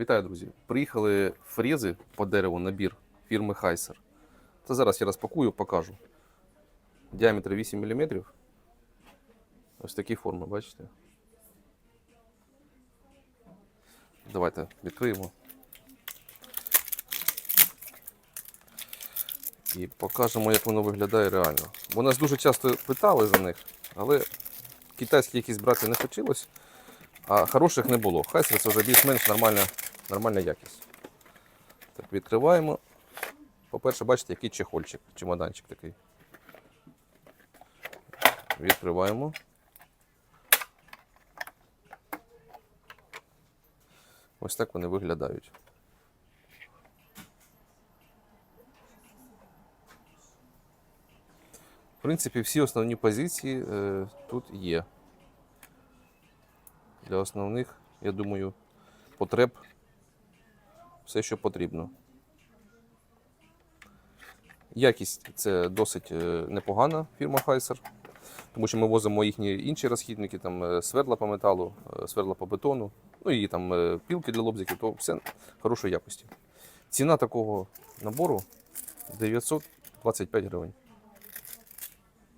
Вітаю, друзі! Приїхали фрези по дереву набір фірми Хайсер. Це зараз я розпакую, покажу. Діаметр 8 мм. Ось такі форми, бачите? Давайте відкриємо. І покажемо, як воно виглядає реально. Бо нас дуже часто питали за них, але китайські якісь брати не хотілося, а хороших не було. Хайсер це вже більш-менш нормальна, нормальна якість. Так, відкриваємо. По-перше, бачите, який чехольчик, чемоданчик такий. Відкриваємо. Ось так вони виглядають. В принципі, всі основні позиції е, тут є. Для основних, я думаю, потреб все, що потрібно. Якість це досить е, непогана фірма Хайсер, тому що ми возимо їхні інші розхідники, там е, сверла по металу, е, сверла по бетону, ну і там пілки для лобзиків, то все хорошої якості. Ціна такого набору 925 гривень.